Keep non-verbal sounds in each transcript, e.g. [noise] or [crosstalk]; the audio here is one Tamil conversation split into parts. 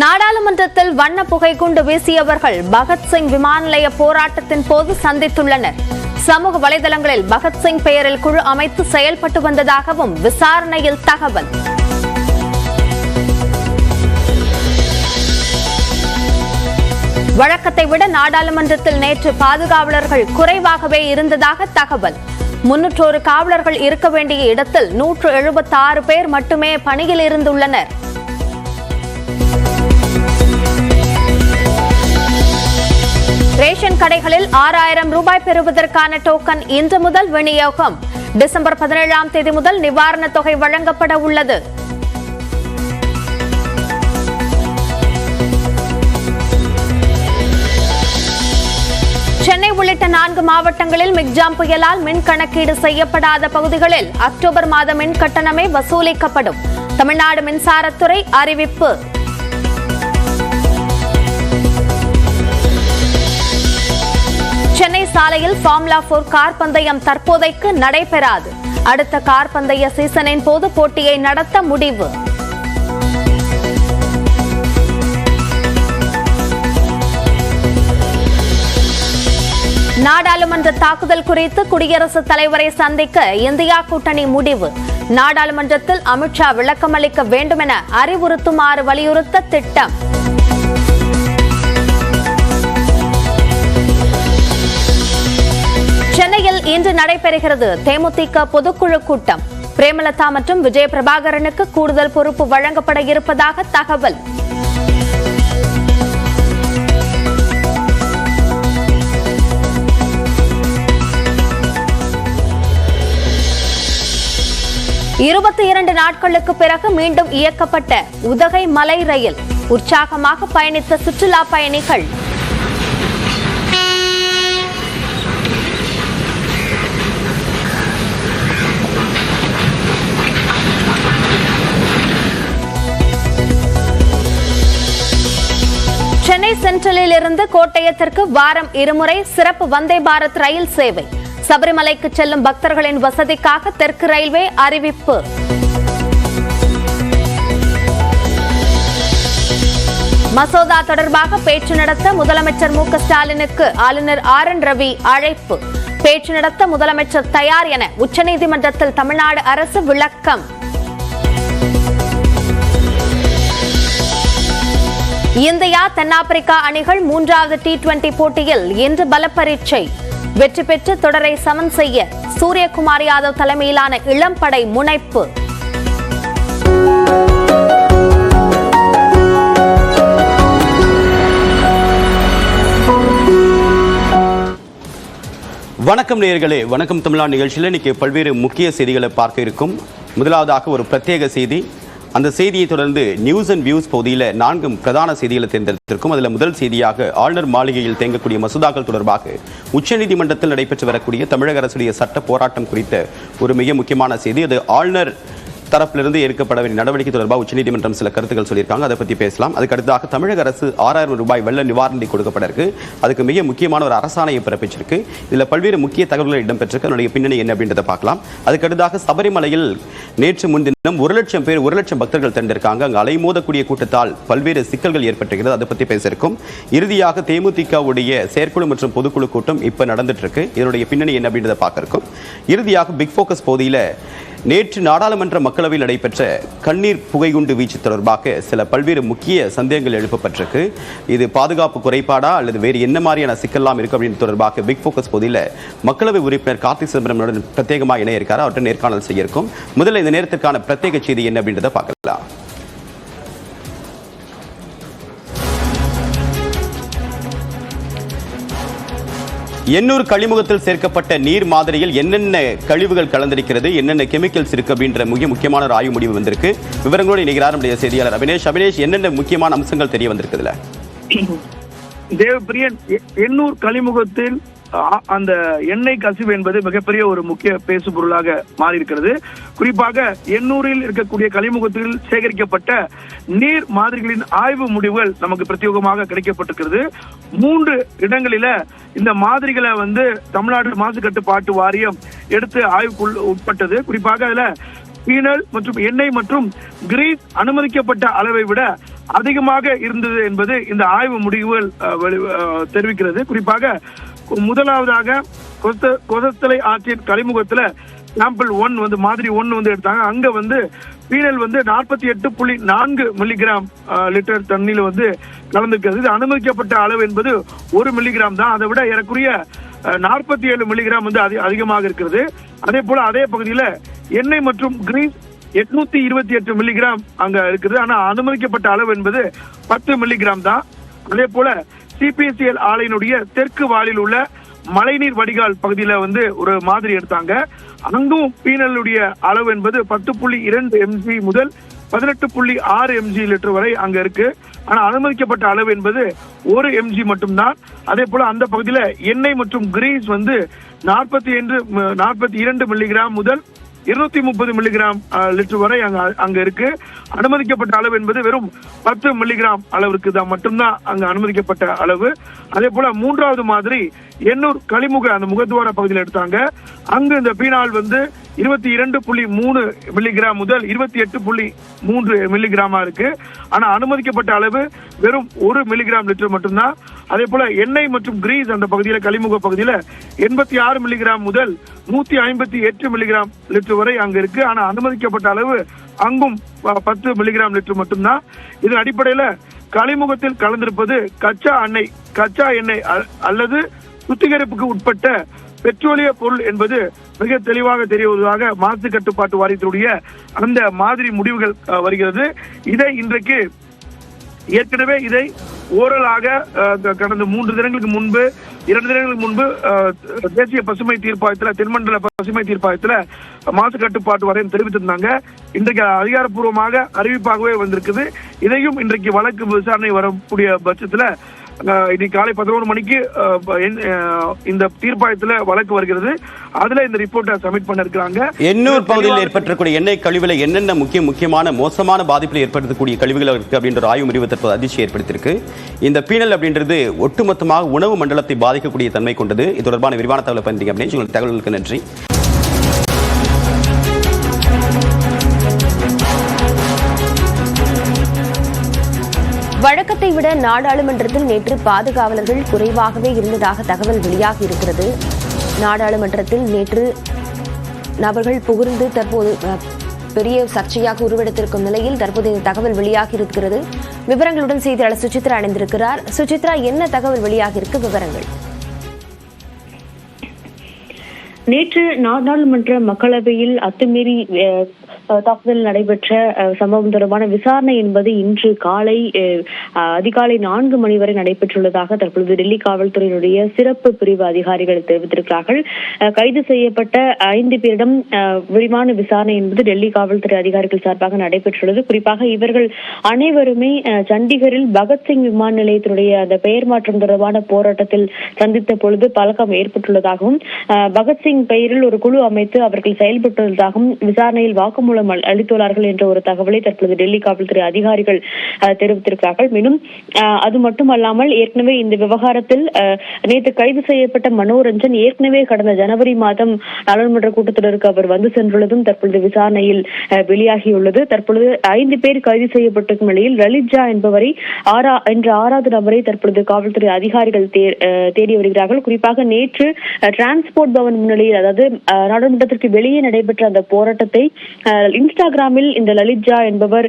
நாடாளுமன்றத்தில் வண்ண புகை குண்டு வீசியவர்கள் பகத்சிங் விமான நிலைய போராட்டத்தின் போது சந்தித்துள்ளனர். சமூக வலைதளங்களில் பகத்சிங் பெயரில் குழு அமைத்து செயல்பட்டு வந்ததாகவும் விசாரணையில் தகவல். வழக்கத்தை விட நாடாளுமன்றத்தில் நேற்று பாதுகாவலர்கள் குறைவாகவே இருந்ததாக தகவல். முன்னூற்றோரு காவலர்கள் இருக்க வேண்டிய இடத்தில் நூற்று எழுபத்தாறு பேர் மட்டுமே பணியில் இருந்துள்ளனர். ரேஷன் கடைகளில் ஆறாயிரம் ரூபாய் பெறுவதற்கான டோக்கன் இன்று முதல் விநியோகம். டிசம்பர் பதினேழாம் தேதி முதல் நிவாரணத் தொகை வழங்கப்பட உள்ளது. சென்னை உள்ளிட்ட நான்கு மாவட்டங்களில் மிக்ஜாம் புயலால் மின் கணக்கீடு செய்யப்படாத பகுதிகளில் அக்டோபர் மாத மின் கட்டணமே வசூலிக்கப்படும். தமிழ்நாடு மின்சாரத்துறை அறிவிப்பு. சாலையில் ஃபார்முலா போர் கார் பந்தயம் தற்போதைக்கு நடைபெறாது. அடுத்த கார் பந்தய சீசனின் போது போட்டியை நடத்த முடிவு. நாடாளுமன்ற தாக்குதல் குறித்து குடியரசுத் தலைவரை சந்திக்க இந்தியா கூட்டணி முடிவு. நாடாளுமன்றத்தில் அமித்ஷா விளக்கமளிக்க வேண்டும் என அறிவுறுத்துமாறு வலியுறுத்த திட்டம். சென்னையில் இன்று நடைபெறுகிறது தேமுதிக பொதுக்குழு கூட்டம். பிரேமலதா மற்றும் விஜய பிரபாகரனுக்கு கூடுதல் பொறுப்பு வழங்கப்பட இருப்பதாக தகவல். இருபத்தி இரண்டு நாட்களுக்கு பிறகு மீண்டும் இயக்கப்பட்ட உதகை மலை ரயில் உற்சாகமாக பயணித்த சுற்றுலா பயணிகள். சென்ட்ரலில் இருந்து கோட்டயத்திற்கு வாரம் இருமுறை சிறப்பு வந்தே பாரத் ரயில் சேவை. சபரிமலைக்கு செல்லும் பக்தர்களின் வசதிக்காக தெற்கு ரயில்வே அறிவிப்பு. மசோதா தொடர்பாக பேச்சு நடத்த முதலமைச்சர் மு ஸ்டாலினுக்கு ஆளுநர் ஆர் என் ரவி அழைப்பு. பேச்சு நடத்த முதலமைச்சர் தயார் என உச்சநீதிமன்றத்தில் தமிழ்நாடு அரசு விளக்கம். இந்தியா தென்னாப்பிரிக்கா அணிகள் மூன்றாவது டி டுவெண்டி போட்டியில் இன்று பலப்பரீட்சை. வெற்றி பெற்று தொடரை சமன் செய்ய சூரியகுமார் யாதவ் தலைமையிலான இளம்படை முனைப்பு. வணக்கம் நேயர்களே வணக்கம் தமிழ்நாடு நிகழ்ச்சியில் இன்னைக்கு பல்வேறு முக்கிய செய்திகளை பார்க்க இருக்கும். முதலாவதாக ஒரு பிரத்யேக செய்தி. அந்த செய்தியை தொடர்ந்து நியூஸ் அண்ட் வியூஸ் பகுதியில் நான்கு பிரதான செய்திகளை தேர்ந்தெடுத்திருக்கும். அதில் முதல் செய்தியாக ஆளுநர் மாளிகையில் தேங்கக்கூடிய மசோதாக்கள் தொடர்பாக உச்சநீதிமன்றத்தில் நடைபெற்று வரக்கூடிய தமிழக அரசுடைய சட்ட போராட்டம் குறித்த ஒரு மிக முக்கியமான செய்தி. அது ஆளுநர் தரப்பிலிருந்து எடுக்கப்பட வேண்டிய நடவடிக்கை தொடர்பாக உச்சநீதிமன்றம் சில கருத்துக்கள் சொல்லியிருக்காங்க. அதை பற்றி பேசலாம். அதுக்கு அடுத்ததாக தமிழக அரசு ஆறாயிரம் ரூபாய் வெள்ள நிவாரணி கொடுக்கப்பட இருக்கு. அதுக்கு மிக முக்கியமான ஒரு அரசாணையை பிறப்பிச்சிருக்கு. இதில் பல்வேறு முக்கிய தகவல்கள் இடம்பெற்றிருக்கு. அதனுடைய பின்னணி என்ன அப்படின்றத பார்க்கலாம். அதுக்கு அடுத்ததாக சபரிமலையில் நேற்று முன்தினம் ஒரு லட்சம் பேர் ஒரு லட்சம் பக்தர்கள் திரண்டிருக்காங்க. அங்கு அலைமோதக்கூடிய கூட்டத்தால் பல்வேறு சிக்கல்கள் ஏற்பட்டிருக்கிறது. அதை பற்றி பேசியிருக்கும். இறுதியாக தேமுதிகவுடைய செயற்குழு மற்றும் பொதுக்குழு கூட்டம் இப்போ நடந்துட்டு இருக்கு. இதனுடைய பின்னணி என்ன அப்படின்றத பார்க்க இருக்கும் இறுதியாக பிக் ஃபோக்கஸ் போதியில் நேற்று நாடாளுமன்ற மக்களவையில் நடைபெற்ற கண்ணீர் புகைகுண்டு வீச்சு தொடர்பாக சில பல்வேறு முக்கிய சந்தேகங்கள் எழுப்பப்பட்டிருக்கு. இது பாதுகாப்பு குறைபாடா அல்லது வேறு என்ன மாதிரியான சிக்கல்லாம் இருக்கு அப்படின்னு தொடர்பாக பிக் ஃபோக்கஸ் பகுதியில் மக்களவை உறுப்பினர் கார்த்திக் சிதம்பரம் பிரத்யேகமாக இணைய இருக்காரு. அவர்கிட்ட நேர்காணல் செய்ய இருக்கும். முதல்ல இந்த நேரத்திற்கான பிரத்யேக செய்தி என்ன அப்படின்றத பார்க்கலாம். எண்ணூர் கழிமுகத்தில் சேர்க்கப்பட்ட நீர் மாதிரியில் என்னென்ன கழிவுகள் கலந்திருக்கிறது என்னென்ன கெமிக்கல்ஸ் இருக்கு அப்படின்ற மிக முக்கியமான ஒரு ஆய்வு முடிவு வந்திருக்கு. விவரங்களோடு இணைகிறார் நம்முடைய செய்தியாளர் அபினேஷ். அபினேஷ் என்னென்ன முக்கியமான அம்சங்கள் தெரிய வந்திருக்குதுல? தேவ்பிரியன் எண்ணூர் கழிமுகத்தில் அந்த எண்ணெய் கசிவு என்பது மிகப்பெரிய ஒரு முக்கிய பேசு பொருளாக மாறி இருக்கிறது குறிப்பாக எண்ணூரில் இருக்கக்கூடிய கழிமுகத்தில் சேகரிக்கப்பட்ட நீர் மாதிரிகளின் ஆய்வு முடிவுகள் நமக்கு பிரத்யேகமாக கிடைக்கப்பட்டிருக்கிறது. மூன்று இடங்களில இந்த மாதிரிகளை வந்து தமிழ்நாடு மாசு கட்டுப்பாட்டு வாரியம் எடுத்து ஆய்வுக்குள் உட்பட்டது. குறிப்பாக அதுல பீனல் மற்றும் எண்ணெய் மற்றும் கிரீஸ் அனுமதிக்கப்பட்ட அளவை விட அதிகமாக இருந்தது என்பது இந்த ஆய்வு முடிவுகள் தெரிவிக்கிறது. குறிப்பாக முதலாவதாக கொச- கொசத்தலை ஆற்றின் கலைமுகத்தில் சாம்பிள் ஒன் வந்து மாதிரி ஒன் வந்து எடுத்தாங்க. அங்க வந்து பீனல் வந்து நாற்பத்தி எட்டு புள்ளி நான்கு மில்லிகிராம் லிட்டர் தண்ணியில வந்து கலந்துருக்கிறது. இது அனுமதிக்கப்பட்ட அளவு என்பது ஒரு மில்லிகிராம் தான். அதை விட ஏறக்குரிய நாற்பத்தி ஏழு மில்லிகிராம் வந்து அதி- அதிகமாக இருக்கிறது. அதே போல அதே பகுதியில எண்ணெய் மற்றும் கிரீஸ் எட்நூத்தி இருபத்தி எட்டு மில்லிகிராம் அங்க இருக்குது. ஆனா அனுமதிக்கப்பட்ட அளவு என்பது பத்து மில்லிகிராம் தான். அதே போல சிபிஎஸ்சிஎல் ஆலையினுடைய தெற்கு வாலில் உள்ள மழைநீர் வடிகால் பகுதியில வந்து ஒரு மாதிரி எடுத்தாங்க. அங்கும் பீனலுடைய அளவு என்பது பத்து புள்ளி இரண்டு எம்ஜி முதல் பதினெட்டு புள்ளி ஆறு எம்ஜி லிட்டர் வரை அங்க இருக்கு. ஆனா அனுமதிக்கப்பட்ட அளவு என்பது ஒரு எம்ஜி மட்டும்தான். அதே போல அந்த பகுதியில எண்ணெய் மற்றும் கிரீஸ் வந்து நாற்பத்தி இரண்டு நாற்பத்தி இரண்டு மில்லிகிராம் முதல் இருநூத்தி முப்பது மில்லிகிராம் லிட்டர் வரை அங்க அங்க இருக்கு. அனுமதிக்கப்பட்ட அளவு என்பது வெறும் பத்து மில்லிகிராம் அளவிற்கு தான் மட்டும்தான் அங்க அனுமதிக்கப்பட்ட அளவு. அதே போல மூன்றாவது மாதிரி எண்ணூர் கலிமுக அந்த முகத்துவார பகுதியில் எடுத்தாங்க. அங்கு இந்த பீனால் வந்து இருபத்தி இரண்டு புள்ளி மூணு மில்லிகிராம் முதல் இருபத்தி எட்டு புள்ளி மூன்று மில்லிகிராமா இருக்கு. ஆனா அனுமதிக்கப்பட்ட அளவு வெறும் ஒரு மில்லிகிராம் லிட்டர் மட்டும்தான். அதே போல எண்ணெய் மற்றும் கிரீஸ் அந்த பகுதியில கலிமுக பகுதியில எண்பத்தி ஆறு மில்லிகிராம் முதல் நூத்தி ஐம்பத்தி எட்டு மில்லிகிராம் லிட்டர் வரை அங்க இருக்கு. ஆனா அனுமதிக்கப்பட்ட அளவு அங்கும் ப- பத்து மில்லிகிராம் லிட்டர் மட்டும்தான். இதன் அடிப்படையில கலிமுகத்தில் கலந்திருப்பது கச்சா எண்ணெய் கச்சா எண்ணெய் அ- அல்லது சுத்திகரிப்புக்கு உட்பட்ட பெட்ரோலிய பொருள் என்பது மிக தெளிவாக தெரிவதாக மாசு கட்டுப்பாட்டு வாரியத்தினுடைய அந்த மாதிரி முடிவுகள் வருகிறது. இதை இன்றைக்கு ஏற்கனவே இதை ஓரலாக கடந்த மூன்று தினங்களுக்கு முன்பு இரண்டு தினங்களுக்கு முன்பு தேசிய பசுமை தீர்ப்பாயத்தில் தென்மண்டல பசுமை தீர்ப்பாயத்தில் மாசு கட்டுப்பாட்டு வரையும் தெரிவித்திருந்தாங்க. இன்றைக்கு அதிகாரப்பூர்வமாக அறிவிப்பாகவே வந்திருக்குது. இதையும் இன்றைக்கு வழக்கு விசாரணை வரக்கூடிய பட்சத்தில் இன்னைக்கு காலை பதினோரு மணிக்கு இந்த தீர்ப்பாயத்தில் வழக்கு வருகிறது. அதுல இந்த ரிப்போர்ட்டை சப்மிட் பண்ண இருக்கிறாங்க எண்ணூர் பகுதியில் ஏற்பட்டிருக்கக்கூடிய எண்ணெய் கழிவுல என்னென்ன முக்கிய முக்கியமான மோசமான பாதிப்பில் ஏற்படுத்தக்கூடிய கழிவுகள் இருக்கு அப்படின்ற ஆய்வு முடிவு தற்போது அதிர்ச்சி ஏற்படுத்தியிருக்கு. இந்த பீனல் அப்படின்றது ஒட்டுமொத்தமாக உணவு மண்டலத்தை பாதிக்கக்கூடிய தன்மை கொண்டது. இது தொடர்பான விரிவான தகவலை பண்றீங்க அப்படின்னு உங்களுக்கு தகவலுக்கு நன்றி. வழக்கத்தை விட நாடாளுமன்றத்தில் நேற்று பாதுகாவலர்கள் குறைவாகவே இருந்ததாக தகவல் வெளியாகி இருக்கிறது. நாடாளுமன்றத்தில் நேற்று நபர்கள் புகுந்து தற்போது பெரிய சர்ச்சையாக உருவெடுத்திருக்கும் நிலையில் தற்போது இந்த தகவல் வெளியாகி இருக்கிறது. விவரங்களுடன் செய்தியாளர் சுசித்ரா இணைந்திருக்கிறார். சுசித்ரா என்ன தகவல் வெளியாகி இருக்கு? விவரங்கள். நேற்று நாடாளுமன்ற மக்களவையில் அத்துமீறி தாக்குதல் நடைபெற்ற சம்பவம் தொடர்பான விசாரணை என்பது இன்று காலை அதிகாலை நான்கு மணி வரை நடைபெற்றுள்ளதாக தற்பொழுது டெல்லி காவல்துறையினுடைய சிறப்பு பிரிவு அதிகாரிகள் தெரிவித்திருக்கிறார்கள். கைது செய்யப்பட்ட ஐந்து பேரிடம் விரிவான விசாரணை என்பது டெல்லி காவல்துறை அதிகாரிகள் சார்பாக நடைபெற்றுள்ளது. குறிப்பாக இவர்கள் அனைவருமே அஹ், சண்டிகரில் பகத்சிங் விமான நிலையத்தினுடைய அந்த பெயர் மாற்றம் தொடர்பான போராட்டத்தில் சந்தித்த பொழுது பழக்கம் ஏற்பட்டுள்ளதாகவும் பகத்சிங் பகத்சிங் பெயரில் ஒரு குழு அமைத்து அவர்கள் செயல்பட்டுள்ளதாகவும் விசாரணையில் வாக்குமூலம் அளித்துள்ளார்கள் என்ற ஒரு தகவலை தற்போது டெல்லி காவல்துறை அதிகாரிகள் தெரிவித்திருக்கிறார்கள். மேலும் அது மட்டுமல்லாமல் ஏற்கனவே இந்த விவகாரத்தில் நேற்று கைது செய்யப்பட்ட மனோரஞ்சன் ஏற்கனவே கடந்த ஜனவரி மாதம் நாடாளுமன்ற கூட்டத்தொடருக்கு அவர் வந்து சென்றுள்ளதும் தற்பொழுது விசாரணையில் வெளியாகியுள்ளது. தற்பொழுது ஐந்து பேர் கைது செய்யப்பட்டிருக்கும் நிலையில் லலித்ஜா என்பவரை ஆறா என்ற ஆறாவது நபரை தற்பொழுது காவல்துறை அதிகாரிகள் தேடி வருகிறார்கள். குறிப்பாக நேற்று டிரான்ஸ்போர்ட் பவன் முன்னிலையில் அதாவது நாடாளுமன்றத்திற்கு வெளியே நடைபெற்ற அந்த போராட்டத்தை இன்ஸ்டாகிராமில் இந்த லலித்ஜா என்பவர்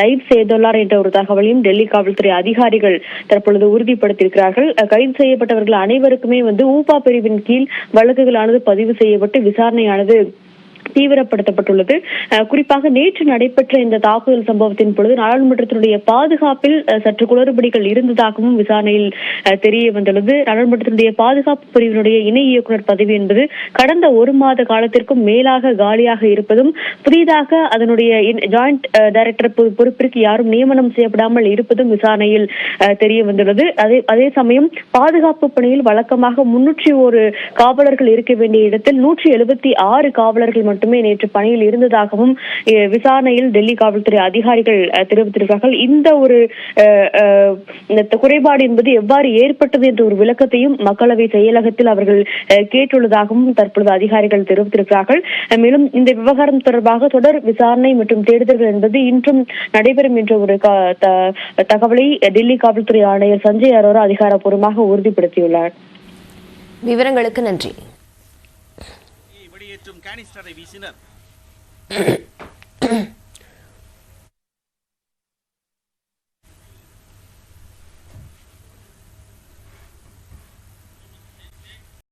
லைவ் செய்துள்ளார் என்ற ஒரு தகவலையும் டெல்லி காவல்துறை அதிகாரிகள் தற்பொழுது உறுதிப்படுத்தியிருக்கிறார்கள். கைது செய்யப்பட்டவர்கள் அனைவருக்குமே வந்து ஊபா பிரிவின் கீழ் வழக்குகளானது பதிவு செய்யப்பட்டு விசாரணையானது தீவிரப்படுத்தப்பட்டுள்ளது. குறிப்பாக நேற்று நடைபெற்ற இந்த தாக்குதல் சம்பவத்தின் பொழுது நாடாளுமன்றத்தினுடைய பாதுகாப்பில் சற்று குளறுபடிகள் இருந்ததாகவும் விசாரணையில் தெரிய வந்துள்ளது. நாடாளுமன்றத்தினுடைய பாதுகாப்பு பிரிவினுடைய இணை இயக்குனர் பதவி என்பது கடந்த ஒரு மாத காலத்திற்கும் மேலாக காலியாக இருப்பதும் புதிதாக அதனுடைய ஜாயிண்ட் டைரக்டர் பொறுப்பிற்கு யாரும் நியமனம் செய்யப்படாமல் இருப்பதும் விசாரணையில் தெரிய வந்துள்ளது. அதே அதே சமயம் பாதுகாப்பு பணியில் வழக்கமாக முன்னூற்றி ஒரு காவலர்கள் இருக்க வேண்டிய இடத்தில் நூற்றி எழுபத்தி ஆறு காவலர்கள் மட்டும் மட்டுமே நேற்று பணியில் இருந்ததாகவும் விசாரணையில் டெல்லி காவல்துறை அதிகாரிகள் தெரிவித்திருக்கிறார்கள். இந்த ஒரு குறைபாடு என்பது எவ்வாறு ஏற்பட்டது என்ற ஒரு விளக்கத்தையும் மக்களவை செயலகத்தில் அவர்கள் கேட்டுள்ளதாகவும் தற்பொழுது அதிகாரிகள் தெரிவித்திருக்கிறார்கள். மேலும் இந்த விவகாரம் தொடர்பாக தொடர் விசாரணை மற்றும் தேடுதல்கள் என்பது இன்றும் நடைபெறும் என்ற ஒரு தகவலை டெல்லி காவல்துறை ஆணையர் சஞ்சய் அரோரா அதிகாரப்பூர்வமாக உறுதிப்படுத்தியுள்ளார். விவரங்களுக்கு நன்றி. கேனிஸ்டரை வீசினர் [coughs]